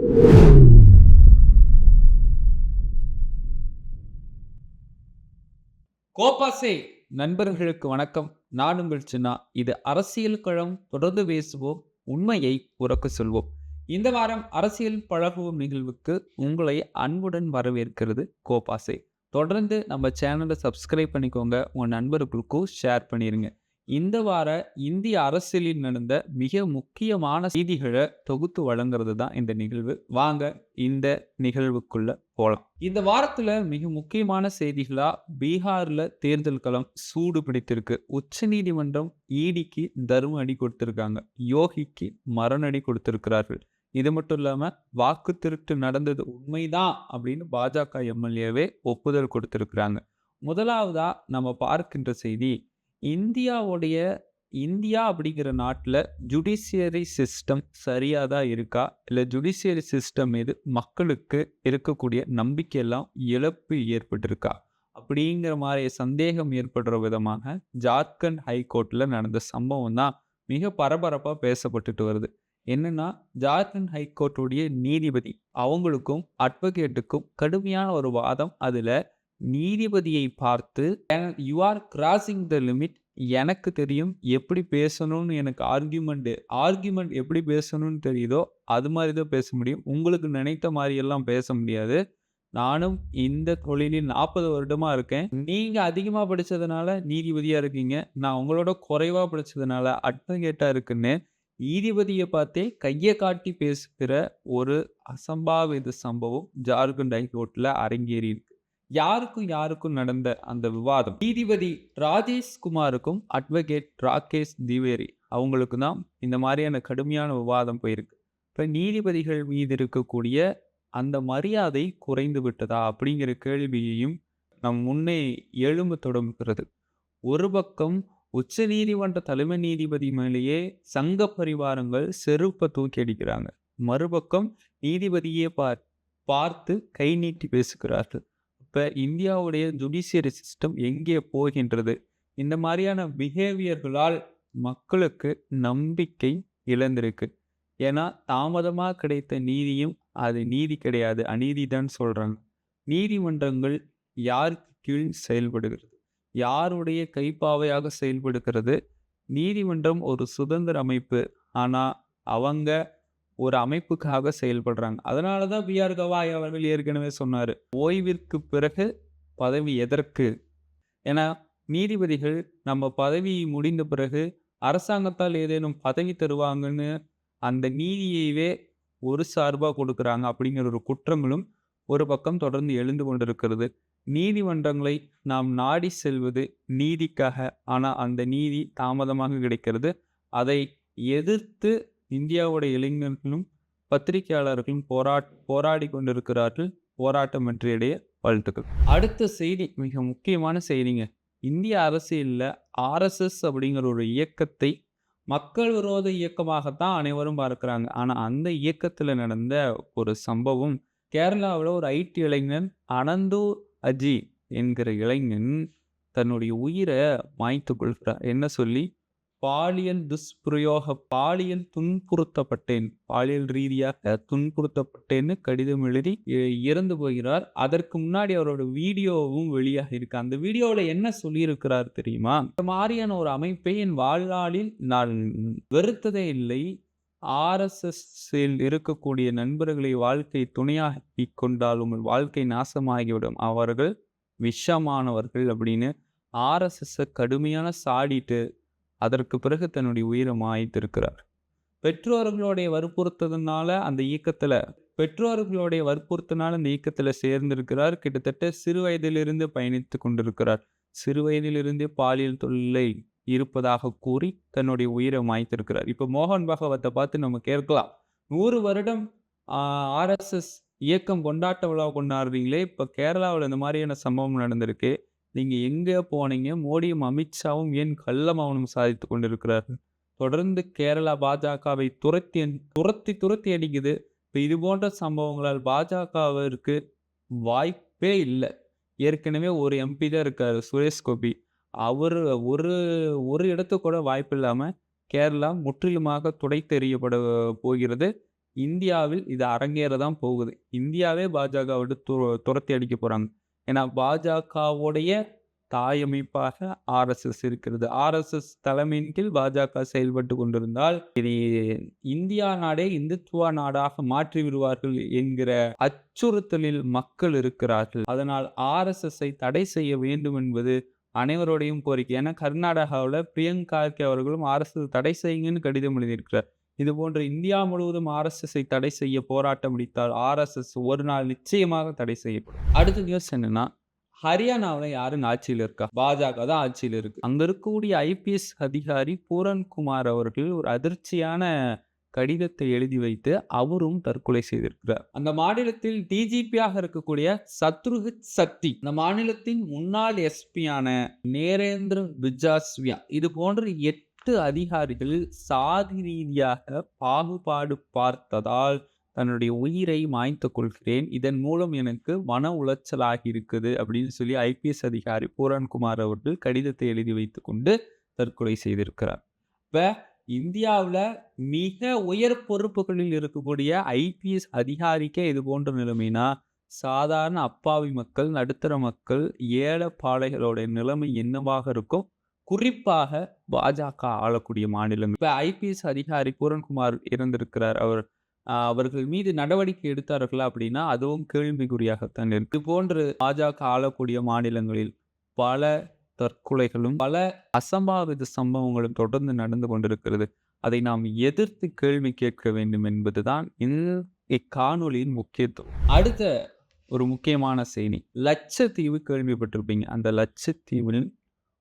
கோபாசே. நண்பர்களுக்கு வணக்கம். நான் உங்கள் சின்னா. இது அரசியல் களம் தொடர்ந்து பேசுவோம். உண்மையை உறக்க சொல்வோம். இந்த வாரம் அரசியல் பழகுவோம் நிகழ்வுக்கு உங்களை அன்புடன் வரவேற்கிறது கோபாசே. தொடர்ந்து நம்ம சேனலை சப்ஸ்கிரைப் பண்ணிக்கோங்க. உங்கள் நண்பர்களுக்கும் ஷேர் பண்ணிடுங்க இந்த வார இந்திய அரசியலில் நடந்த மிக முக்கியமான செய்திகளை தொகுத்து வழங்குறது தான் இந்த நிகழ்வு. வாங்க இந்த நிகழ்வுக்குள்ள போகலாம் இந்த வாரத்துல மிக முக்கியமான செய்திகளா பீகார்ல தேர்தல் களம் சூடு பிடித்திருக்கு. உச்ச நீதிமன்றம் ஈடிக்கு தர்ம அடி கொடுத்திருக்காங்க. யோகிக்கு மரணடி கொடுத்திருக்கிறார்கள். இது மட்டும் இல்லாம வாக்கு திருட்டு நடந்தது உண்மைதான் அப்படின்னு பாஜக எம்எல்ஏவே ஒப்புதல் கொடுத்திருக்கிறாங்க. முதலாவதா நம்ம பார்க்கின்ற செய்தி இந்தியாவுடைய இந்தியா அப்படிங்கிற நாட்டில் ஜுடிஷியரி சிஸ்டம் சரியாக தான் இருக்கா? இல்லை ஜுடிஷியரி சிஸ்டம் மீது மக்களுக்கு இருக்கக்கூடிய நம்பிக்கையெல்லாம் இழப்பு ஏற்பட்டிருக்கா? அப்படிங்கிற மாதிரி சந்தேகம் ஏற்படுற விதமாக ஜார்க்கண்ட் ஹைகோர்ட்டில் நடந்த சம்பவம் தான் மிக பரபரப்பாக பேசப்பட்டுட்டு வருது. என்னன்னா ஜார்க்கண்ட் ஹைகோர்ட்டுடைய நீதிபதி அவங்களுக்கும் அட்வொகேட்டுக்கும் கடுமையான ஒரு வாதம் அதில் நீதிபதியை பார்த்து you are crossing the limit எனக்கு தெரியும் எப்படி பேசணும்னு எனக்கு ஆர்கியூமெண்ட் ஆர்கியூமெண்ட் எப்படி பேசணும்னு தெரியுதோ அது மாதிரி தான் பேச முடியும். உங்களுக்கு நினைத்த மாதிரியெல்லாம் பேச முடியாது. நானும் இந்த தொழிலில் நாற்பது வருடமாக இருக்கேன். நீங்கள் அதிகமாக படித்ததுனால நீதிபதியாக இருக்கீங்க. நான் உங்களோட குறைவாக படித்ததுனால அட்வகேட்டாக இருக்குன்னு நீதிபதியை பார்த்தே கையை காட்டி பேசுகிற ஒரு அசம்பாவித சம்பவம் ஜார்க்கண்ட் ஹைகோர்ட்டில் அரங்கேறியிருக்கு யாருக்கும் யாருக்கும் நடந்த அந்த விவாதம்? நீதிபதி ராஜேஷ் குமாருக்கும் அட்வொகேட் ராகேஷ் திவேரி அவங்களுக்கு தான் இந்த மாதிரியான கடுமையான விவாதம் போயிருக்கு. இப்போ நீதிபதிகள் மீது இருக்கக்கூடிய அந்த மரியாதை குறைந்து விட்டதா அப்படிங்கிற கேள்வியையும் நம் முன்னே எழும்ப தொடங்குகிறது. ஒரு பக்கம் உச்ச நீதிமன்ற தலைமை நீதிபதி மேலேயே சங்க பரிவாரங்கள் செருப்பை தூக்கி அடிக்கிறாங்க. மறுபக்கம் நீதிபதியே பார் பார்த்து கை நீட்டி பேசுகிறார்கள். இப்போ இந்தியாவுடைய ஜுடிஷியரி சிஸ்டம் எங்கே போகின்றது? இந்த மாதிரியான பிஹேவியர்களால் மக்களுக்கு நம்பிக்கை இழந்திருக்கு. ஏன்னா தாமதமாக கிடைத்த நீதியும் அது நீதி கிடையாது அநீதி தான் சொல்கிறாங்க நீதிமன்றங்கள் யாருக்கு கீழ் செயல்படுகிறது? யாருடைய கைப்பாவையாக செயல்படுகிறது? நீதிமன்றம் ஒரு சுதந்திர அமைப்பு. ஆனால் அவங்க ஒரு அமைப்புக்காக செயல்படுறாங்க. அதனால தான் பிஆர் கவாய் அவர்கள் ஏற்கனவே சொன்னார். ஓய்விற்கு பிறகு பதவி எதற்கு? ஏன்னா நீதிபதிகள் நம்ம பதவி முடிந்த பிறகு அரசாங்கத்தால் ஏதேனும் பதவி தருவாங்கன்னு அந்த நீதியைவே ஒரு சார்பாக கொடுக்குறாங்க அப்படிங்கிற ஒரு குற்றங்களும் ஒரு பக்கம் தொடர்ந்து எழுந்து கொண்டிருக்கிறது. நீதிமன்றங்களை நாம் நாடி செல்வது நீதிக்காக. ஆனால் அந்த நீதி தாமதமாக கிடைக்கிறது. அதை எதிர்த்து இந்தியாவுடைய இளைஞர்களும் பத்திரிகையாளர்களும் போராட் போராடி கொண்டிருக்கிறார்கள் போராட்டம் வெற்றியடைய வாழ்த்துக்கள். அடுத்த செய்தி மிக முக்கியமான செய்திங்க. இந்திய அரசியலில் ஆர்எஸ்எஸ் அப்படிங்கிற ஒரு இயக்கத்தை மக்கள் விரோத இயக்கமாகத்தான் அனைவரும் பார்க்குறாங்க. ஆனால் அந்த இயக்கத்தில் நடந்த ஒரு சம்பவம் கேரளாவில் ஒரு ஐடி இளைஞன் அனந்து அஜி என்கிற இளைஞன் தன்னுடைய உயிரை மாய்த்து கொள்கிறார். என்ன சொல்லி? பாலியல் துஷ்பிரயோக பாலியல் துன்புறுத்தப்பட்டேன். பாலியல் ரீதியாக துன்புறுத்தப்பட்டேன்னு கடிதம் எழுதி இறந்து போகிறார். அதற்கு முன்னாடி அவரோட வீடியோவும் வெளியாக இருக்கு. அந்த வீடியோவில் என்ன சொல்லியிருக்கிறார் தெரியுமா? இந்த மாதிரியான ஒரு அமைப்பை என் வாழ்நாளில் நான் வெறுத்ததே இல்லை. ஆர்எஸ்எஸ்ஸில் இருக்கக்கூடிய நண்பர்களை வாழ்க்கை துணையாக்கி கொண்டால் உங்கள் வாழ்க்கை நாசமாகிவிடும். அவர்கள் விஷமானவர்கள் அப்படின்னு ஆர்எஸ்எஸ்ஸை கடுமையான சாடிட்டு அதற்கு பிறகு தன்னுடைய உயிரை மாய்த்திருக்கிறார். பெற்றோர்களுடைய வற்புறுத்ததுனால அந்த இயக்கத்தில் பெற்றோர்களுடைய வற்புறுத்தினால் அந்த இயக்கத்தில் சேர்ந்திருக்கிறார். கிட்டத்தட்ட சிறு வயதிலிருந்து பயணித்து கொண்டிருக்கிறார். சிறு வயதிலிருந்தே பாலியல் தொல்லை இருப்பதாக கூறி தன்னுடைய உயிரை மாய்த்திருக்கிறார். இப்போ மோகன் பகவத்தை பார்த்து நம்ம கேட்கலாம். நூறு வருடம் ஆர்எஸ்எஸ் இயக்கம் கொண்டாட்ட விழா கொண்டாடுறீங்களே. இப்போ கேரளாவில் இந்த மாதிரியான சம்பவம் நடந்திருக்கு. நீங்கள் எங்கே போனீங்க? மோடியும் அமித்ஷாவும் ஏன் கள்ள மௌனம் சாதித்து கொண்டிருக்கிறார்கள்? தொடர்ந்து கேரளா பாஜகவை துரத்தி துரத்தி துரத்தி அடிக்குது இப்போ இது போன்ற சம்பவங்களால் பாஜகவிற்கு வாய்ப்பே இல்லை. ஏற்கனவே ஒரு எம்பி தான் இருக்கார் சுரேஷ் கோபி. அவர் ஒரு ஒரு இடத்துக்கு கூட வாய்ப்பு இல்லாமல் கேரளா முற்றிலுமாக துடைத்தெறியப்பட போகிறது. இந்தியாவில் இது அரங்கேற தான் போகுது. இந்தியாவே பாஜக விட்டு து துரத்தி அடிக்க போகிறாங்க ஏன்னா பாஜகவுடைய தாயமைப்பாக ஆர்எஸ்எஸ் இருக்கிறது. ஆர்எஸ்எஸ் தலைமையின் கீழ் பாஜக செயல்பட்டு கொண்டிருந்தால் இது இந்தியா நாடே இந்துத்துவ நாடாக மாற்றி விடுவார்கள் என்கிற அச்சுறுத்தலில் மக்கள் இருக்கிறார்கள். அதனால் ஆர்எஸ்எஸ்ஸை தடை செய்ய வேண்டும் என்பது அனைவருடையும் கோரிக்கை. ஏன்னா கர்நாடகாவில் பிரியங்கா அவர்களும் ஆர்எஸ்எஸ் தடை செய்யுங்கன்னு கடிதம் எழுதியிருக்கிறார். இது போன்ற இந்தியா முழுவதும் ஆர்எஸ்எஸ்ஸை தடை செய்ய போராட்டம் முடித்தால் ஆர்எஸ்எஸ் ஒரு நாள் நிச்சயமாக தடை செய்யப்படும். அடுத்த நியூஸ் என்னன்னா ஹரியானாவில் யாரும் ஆட்சியில் இருக்கா? பாஜக தான் ஆட்சியில் இருக்கு. அங்க இருக்கக்கூடிய ஐபிஎஸ் அதிகாரி பூரன்குமார் அவர்கள் ஒரு அதிர்ச்சியான கடிதத்தை எழுதி வைத்து அவரும் தற்கொலை செய்திருக்கிறார். அந்த மாநிலத்தில் டிஜிபியாக இருக்கக்கூடிய சத்ருஹ் சக்தி இந்த மாநிலத்தின் முன்னாள் எஸ்பியான நேரேந்திர பிஜாஸ்வியா இது போன்ற எட்டு அதிகாரிகள் சாதி ரீதியாக பாகுபாடு பார்த்ததால் தன்னுடைய உயிரை மாய்த்து கொள்கிறேன். இதன் மூலம் எனக்கு மன உளைச்சலாகி இருக்குது அப்படின்னு சொல்லி ஐபிஎஸ் அதிகாரி பூரன்குமார் அவர்கள் கடிதத்தை எழுதி வைத்து கொண்டு தற்கொலை செய்திருக்கிறார். இப்போ இந்தியாவில் மிக உயர் பொறுப்புகளில் இருக்கக்கூடிய ஐபிஎஸ் அதிகாரிக்கே இது போன்ற நிலைமைனா சாதாரண அப்பாவி மக்கள் நடுத்தர மக்கள் ஏழை பாளைகளோட நிலைமை என்னவாக இருக்கும்? குறிப்பாக பாஜக ஆளக்கூடிய மாநிலம் இப்போ ஐபிஎஸ் அதிகாரி பூரன்குமார் இறந்திருக்கிறார். அவர் அவர்கள் மீது நடவடிக்கை எடுத்தார்களா அப்படின்னா அதுவும் கேள்விக்குறியாகத்தான் இருக்கு. இது போன்று பாஜக ஆளக்கூடிய மாநிலங்களில் பல தற்கொலைகளும் பல அசம்பாவித சம்பவங்களும் தொடர்ந்து நடந்து கொண்டிருக்கிறது. அதை நாம் எதிர்த்து கேள்வி கேட்க வேண்டும் என்பதுதான் இந்த இக்காணொலியின் முக்கியத்துவம். அடுத்த ஒரு முக்கியமான செய்தி. லட்சத்தீவு கேள்விப்பட்டிருப்பீங்க. அந்த லட்சத்தீவில்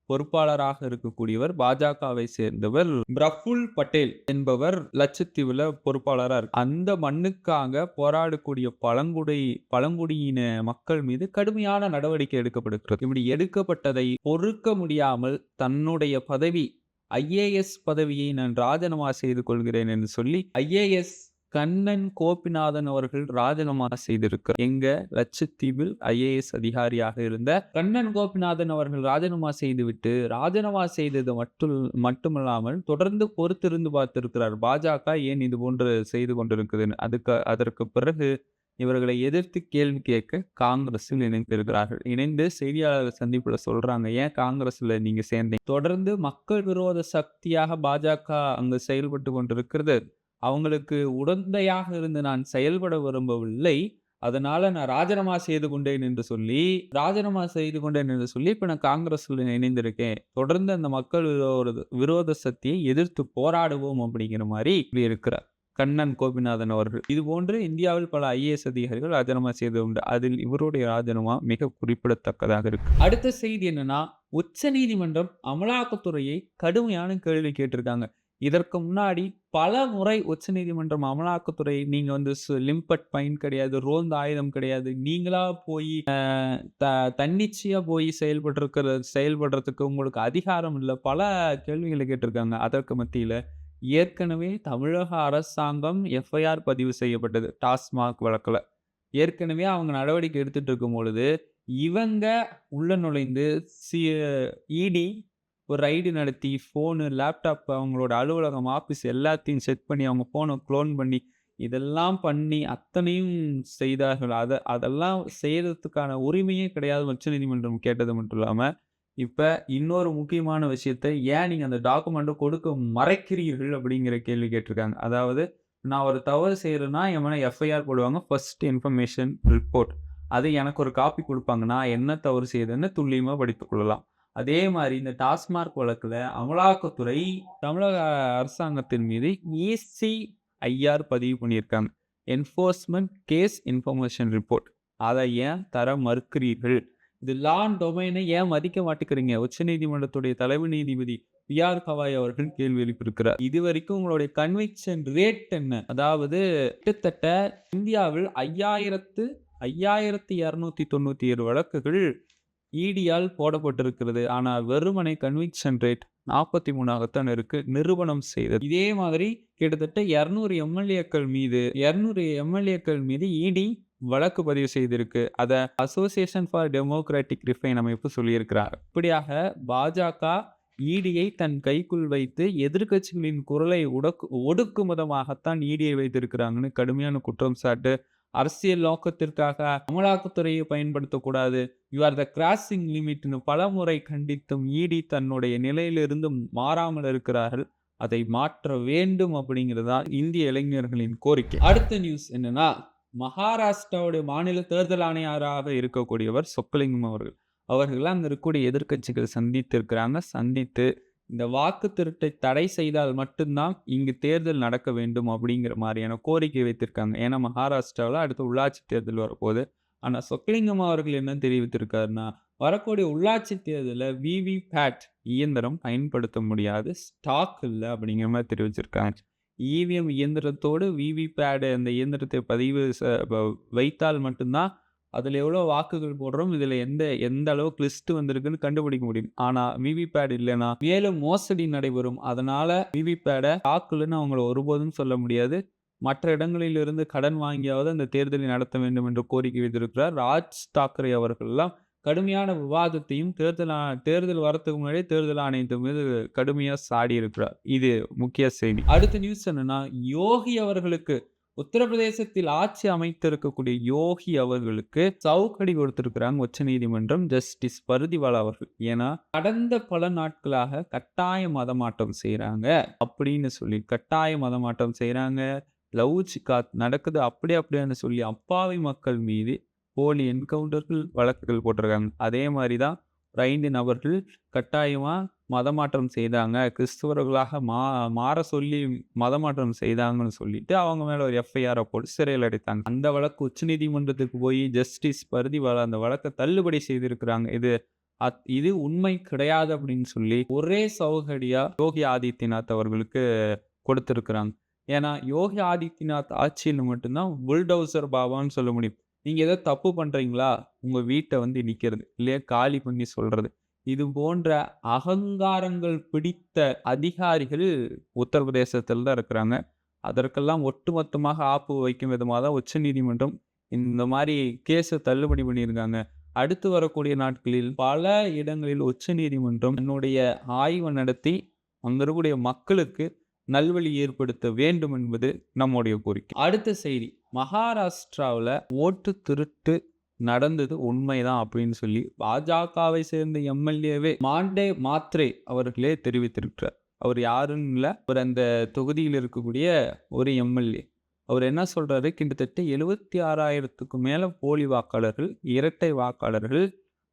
பொறுப்பாளராக இருக்கக்கூடியவர் பாஜகவை சேர்ந்தவர் பிரஃபுல் பட்டேல் என்பவர் லட்சத்தீவுல பொறுப்பாளராக இருக்கு அந்த மண்ணுக்காக போராடக்கூடிய பழங்குடி பழங்குடியின மக்கள் மீது கடுமையான நடவடிக்கை எடுக்கப்படுகிறது இப்படி எடுக்கப்பட்டதை பொறுக்க முடியாமல் தன்னுடைய பதவி ஐஏஎஸ் பதவியை நான் ராஜினாமா செய்து கொள்கிறேன் என்று சொல்லி ஐஏஎஸ் கண்ணன் கோபிநாதன் அவர்கள் ராஜினாமா செய்திருக்கிறார் எங்க லட்சத்தீவில் ஐஏஎஸ் அதிகாரியாக இருந்த கண்ணன் கோபிநாதன் அவர்கள் ராஜினாமா செய்துவிட்டு ராஜினாமா செய்தது மட்டும் மட்டுமல்லாமல் தொடர்ந்து பொறுத்திருந்து பார்த்திருக்கிறார். பாஜக ஏன் இது போன்று செய்து கொண்டிருக்குதுன்னு அதுக்கு அதற்கு பிறகு இவர்களை எதிர்த்து கேள்வி கேட்க காங்கிரஸில் இணைந்திருக்கிறார்கள். இணைந்து செய்தியாளர் சந்திப்புல சொல்றாங்க ஏன் காங்கிரஸ்ல நீங்க சேர்ந்தீங்க? தொடர்ந்து மக்கள் விரோத சக்தியாக பாஜக அங்கு செயல்பட்டு கொண்டிருக்கிறது. அவங்களுக்கு உடந்தையாக இருந்து நான் செயல்பட விரும்பவில்லை. அதனால நான் ராஜினாமா செய்து கொண்டேன் என்று சொல்லி ராஜினாமா செய்து கொண்டேன் என்று சொல்லி இப்போ நான் காங்கிரஸில் இணைந்திருக்கேன். தொடர்ந்து அந்த மக்கள் விரோத விரோத சக்தியை எதிர்த்து போராடுவோம் அப்படிங்கிற மாதிரி இப்படி இருக்கிறார் கண்ணன் கோபிநாதன் அவர்கள். இது போன்று இந்தியாவில் பல ஐஏஎஸ் அதிகாரிகள் ராஜினாமா செய்து உண்டு. அதில் இவருடைய ராஜினாமா மிக குறிப்பிடத்தக்கதாக இருக்கு. அடுத்த செய்தி என்னன்னா உச்ச நீதிமன்றம் அமலாக்கத்துறையை கடுமையான கேள்வி கேட்டிருக்காங்க. இதற்கு முன்னாடி பல முறை உச்சநீதிமன்றம் அமலாக்கத்துறை நீங்கள் வந்து லிம்பட் பயன் கிடையாது ரோந்து ஆயுதம் கிடையாது நீங்களாக போய் த தன்னிச்சையாக போய் செயல்பட்டுருக்கிற செயல்படுறதுக்கு உங்களுக்கு அதிகாரம் இல்லை பல கேள்விகளை கேட்டிருக்காங்க. அதற்கு மத்தியில் ஏற்கனவே தமிழக அரசாங்கம் எஃப்ஐஆர் பதிவு செய்யப்பட்டது டாஸ்மாக் வழக்கில். ஏற்கனவே அவங்க நடவடிக்கை எடுத்துகிட்டு இருக்கும் பொழுது இவங்க உள்ள நுழைந்து சி இடி ஒரு ரைடு நடத்தி ஃபோனு லேப்டாப் அவங்களோட அலுவலகம் ஆஃபீஸ் எல்லாத்தையும் செக் பண்ணி அவங்க ஃபோனை க்ளோன் பண்ணி இதெல்லாம் பண்ணி அத்தனையும் செய்தார்கள். அதை அதெல்லாம் செய்கிறதுக்கான உரிமையே கிடையாது உச்சநீதிமன்றம் கேட்டது மட்டும் இல்லாமல் இப்போ இன்னொரு முக்கியமான விஷயத்தை ஏன் நீங்கள் அந்த டாக்குமெண்ட்டை கொடுக்க மறைக்கிறீர்கள் அப்படிங்கிற கேள்வி கேட்டிருக்காங்க. அதாவது நான் ஒரு தவறு செய்கிறேன்னா என் மேலே எஃப்ஐஆர் போடுவாங்க ஃபர்ஸ்ட் இன்ஃபர்மேஷன் ரிப்போர்ட் அது எனக்கு ஒரு காப்பி கொடுப்பாங்க. நான் என்ன தவறு செய்யுதுன்னு துல்லியமாக படித்துக்கொள்ளலாம் அதே மாதிரி இந்த டாஸ்மார்க் வழக்கில் அமலாக்கத்துறை தமிழக அரசாங்கத்தின் மீது இசிஐஆர் பதிவு பண்ணியிருக்காங்க. என்ஃபோர்ஸ்மெண்ட் கேஸ் இன்ஃபர்மேஷன் ரிப்போர்ட் அதை ஏன் தர மறுக்கிறீர்கள்? இது லான் டொமைனை ஏன் மதிக்க மாட்டேங்கிறீங்க? உச்சநீதிமன்றத்துடைய தலைமை நீதிபதி பி ஆர் கவாய் அவர்கள் கேள்வி எழுப்பியிருக்கிறார். இது வரைக்கும் உங்களுடைய கன்விக்ஷன் ரேட் என்ன? அதாவது கிட்டத்தட்ட இந்தியாவில் ஐயாயிரத்து ஐயாயிரத்தி இரநூத்தி தொண்ணூற்றி ஏழு வழக்குகள் இடியால் போடப்பட்டிருக்கிறது. ஆனால் வெறுமனை கன்விக்ஷன் ரேட் நாற்பத்தி மூணாகத்தான் இருக்கு. நிறுவனம் செய்தது. இதே மாதிரி கிட்டத்தட்ட இரநூறு எம்எல்ஏக்கள் மீது இரநூறு எம்எல்ஏக்கள் மீது இடி வழக்கு பதிவு செய்திருக்கு. அதை அசோசியேஷன் ஃபார் டெமோக்ராட்டிக் ரிஃபைன் அமைப்பு சொல்லியிருக்கிறார். இப்படியாக பாஜக ஈடியை தன் கைக்குள் வைத்து எதிர்க்கட்சிகளின் குரலை உடக்கு ஒடுக்கும் விதமாகத்தான் ஈடியை வைத்திருக்கிறாங்கன்னு கடுமையான குற்றம் சாட்டு அரசியல் நோக்கத்திற்காக அமலாக்கத்துறையை பயன்படுத்தக்கூடாது. யூ ஆர் த கிராசிங் லிமிட்னு பலமுறை கண்டித்தும் ஈடி தன்னுடைய நிலையிலிருந்து மாறாமல் இருக்கிறார்கள். அதை மாற்ற வேண்டும் அப்படிங்கிறதா இந்திய இளைஞர்களின் கோரிக்கை. அடுத்த நியூஸ் என்னன்னா மகாராஷ்டிராவுடைய மாநில தேர்தல் ஆணையராக இருக்கக்கூடியவர் சொக்கலிங்கம் அவர்கள். அவர்கள் அங்கே இருக்கக்கூடிய எதிர்க்கட்சிகள் சந்தித்திருக்கிறாங்க. சந்தித்து இந்த வாக்கு திருட்டை தடை செய்தால் மட்டும்தான் இங்கு தேர்தல் நடக்க வேண்டும் அப்படிங்கிற மாதிரியான கோரிக்கை வைத்திருக்காங்க. ஏன்னா மகாராஷ்டிராவில் அடுத்து உள்ளாட்சி தேர்தல் வரப்போகுது. ஆனால் சொக்கலிங்கம் அவர்கள் என்ன தெரிவித்திருக்காருன்னா வரக்கூடிய உள்ளாட்சி தேர்தலில் விவி பேட் இயந்திரம் பயன்படுத்த முடியாது. ஸ்டாக் இல்லை அப்படிங்கிற மாதிரி தெரிவிச்சிருக்காங்க. இவிஎம் இயந்திரத்தோடு விவி பேடு அந்த இயந்திரத்தை பதிவு வ- வைத்தால் மட்டும்தான் அதில் எவ்வளோ வாக்குகள் போடுறோம் இதில் எந்த எந்த அளவுக்கு லிஸ்ட் வந்திருக்குன்னு கண்டுபிடிக்க முடியும். ஆனால் விவிபேட் இல்லைன்னா மேலும் மோசடி நடைபெறும். அதனால் விவிபேடை தாக்குலன்னு அவங்கள ஒருபோதும் சொல்ல முடியாது. மற்ற இடங்களிலிருந்து கடன் வாங்கியாவது அந்த தேர்தலை நடத்த வேண்டும் என்று கோரிக்கை வைத்திருக்கிறார் ராஜ் தாக்கரே அவர்கள்லாம் கடுமையான விவாதத்தையும் தேர்தல் தேர்தல் வரத்துக்கு முன்னாடியே தேர்தல் ஆணையத்தின் மீது கடுமையாக சாடி இருக்கிறார் இது முக்கிய செய்தி. அடுத்த நியூஸ் என்னன்னா யோகி அவர்களுக்கு உத்தரப்பிரதேசத்தில் ஆட்சி அமைத்திருக்கக்கூடிய யோகி அவர்களுக்கு சவுக்கடி கொடுத்திருக்கிறாங்க உச்சநீதிமன்றம் ஜஸ்டிஸ் பருதிவாலா அவர்கள். ஏன்னா கடந்த பல நாட்களாக கட்டாய மதமாட்டம் செய்கிறாங்க அப்படின்னு சொல்லி கட்டாய மதமாட்டம் செய்கிறாங்க லவ் சிக்காத் நடக்குது அப்படி அப்படியான்னு சொல்லி அப்பாவி மக்கள் மீது போலி என்கவுண்டர்கள் வழக்குகள் போட்டிருக்காங்க. அதே மாதிரி தான் ஐந்து நபர்கள் கட்டாயமாக மதமாற்றம் செய்தாங்க. கிறிஸ்துவர்களாக மா மாற சொல்லி மதமாற்றம் செய்தாங்கன்னு சொல்லிட்டு அவங்க மேலே ஒரு எஃப்ஐஆரை போட்டு சிறையில் அடைத்தாங்க. அந்த வழக்கு உச்சநீதிமன்றத்துக்கு போய் ஜஸ்டிஸ் பருதிவாலா அந்த வழக்கை தள்ளுபடி செய்திருக்கிறாங்க. இது அத்- இது உண்மை கிடையாது அப்படின்னு சொல்லி ஒரே சௌகடியா யோகி ஆதித்யநாத் அவர்களுக்கு கொடுத்துருக்குறாங்க. ஏன்னா யோகி ஆதித்யநாத் ஆட்சியில் மட்டும்தான் புல்டவுசர் பாபான்னு சொல்ல முடியும். நீங்க ஏதோ தப்பு பண்றீங்களா? உங்க வீட்டை வந்து நிற்கிறது இல்லையா? காலி பண்ணி சொல்றது. இது போன்ற அகங்காரங்கள் பிடித்த அதிகாரிகள் உத்தரப்பிரதேசத்தில் தான் இருக்கிறாங்க. அதற்கெல்லாம் ஒட்டுமொத்தமாக ஆப்பு வைக்கும் விதமாக தான் உச்சநீதிமன்றம் இந்த மாதிரி கேஸை தள்ளுபடி பண்ணியிருக்காங்க. அடுத்து வரக்கூடிய நாட்களில் பல இடங்களில் உச்சநீதிமன்றம் தன்னுடைய ஆய்வு நடத்தி அங்கே இருக்கக்கூடிய மக்களுக்கு நல்வழி ஏற்படுத்த வேண்டும் என்பது நம்முடைய கோரிக்கை. அடுத்த செய்தி மகாராஷ்டிராவில் ஓட்டு திருட்டு நடந்தது உண்மைதான் அப்படின்னு சொல்லி பாஜகவை சேர்ந்த எம்எல்ஏவே மாண்டே மாத்ரே அவர்களே தெரிவித்திருக்கிறார். அவர் யாருன்னு இல்லை அவர் அந்த தொகுதியில் இருக்கக்கூடிய ஒரு எம்எல்ஏ. அவர் என்ன சொல்கிறாரு கிட்டத்தட்ட எழுபத்தி ஆறாயிரத்துக்கும் மேலே போலி வாக்காளர்கள் இரட்டை வாக்காளர்கள்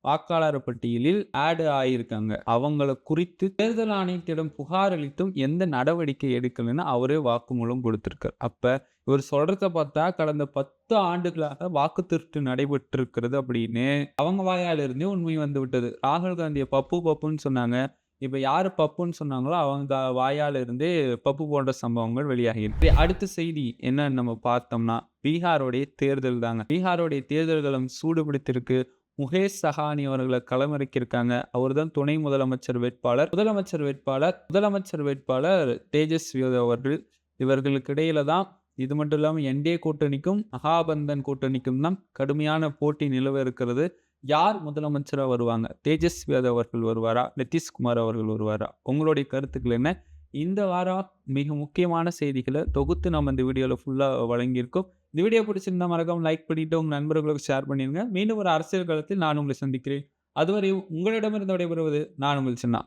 வாக்காளர் பட்டியலில் ஆடு ஆயிருக்காங்க. அவங்கள குறித்து தேர்தல் ஆணையத்திடம் புகார் அளித்தும் எந்த நடவடிக்கை எடுக்கலைன்னு அவரே வாக்குமூலம் கொடுத்திருக்கார். அப்ப இவர் சொல்றத பார்த்தா கடந்த பத்து ஆண்டுகளாக வாக்கு திருட்டு நடைபெற்றிருக்கிறது அப்படின்னு அவங்க வாயாலிருந்தே உண்மை வந்து விட்டது. ராகுல் காந்தியை பப்பு பப்புன்னு சொன்னாங்க. இப்ப யாரு பப்புன்னு சொன்னாங்களோ அவங்க வாயால இருந்து பப்பு போன்ற சம்பவங்கள் வெளியாகிருக்கு அடுத்த செய்தி என்னன்னு நம்ம பார்த்தோம்னா பீகாரோடைய தேர்தல் தாங்க. பீகாரோடைய தேர்தல்களும் சூடுபிடித்திருக்கு. முகேஷ் சஹானி அவர்களை களமிறக்கியிருக்காங்க. அவர் தான் துணை முதலமைச்சர் வேட்பாளர். முதலமைச்சர் வேட்பாளர் முதலமைச்சர் வேட்பாளர் தேஜஸ்வி அவர்கள். இவர்களுக்கு இடையில தான் இது மட்டும் இல்லாமல் என்டிஏ கூட்டணிக்கும் மகாபந்தன் கூட்டணிக்கும் தான் கடுமையான போட்டி நிலவ இருக்கிறது. யார் முதலமைச்சராக வருவாங்க? தேஜஸ்வி யாதவ் அவர்கள் வருவாரா? நிதிஷ்குமார் அவர்கள் வருவாரா? உங்களுடைய கருத்துக்கள் என்ன? இந்த வாரம் மிக முக்கியமான செய்திகளை தொகுத்து நம்ம இந்த வீடியோவில் ஃபுல்லாக வழங்கியிருக்கோம். இந்த வீடியோ பிடிச்சிருந்தா மறக்காம லைக் பண்ணிட்டு உங்கள் நண்பர்களுக்கு ஷேர் பண்ணிடுங்க மீண்டும் ஒரு அரசியல் காலத்தில் நான் உங்களை சந்திக்கிறேன். அதுவரை உங்களிடமிருந்து விடைபெறுவது நான் உங்கள் சின்ன.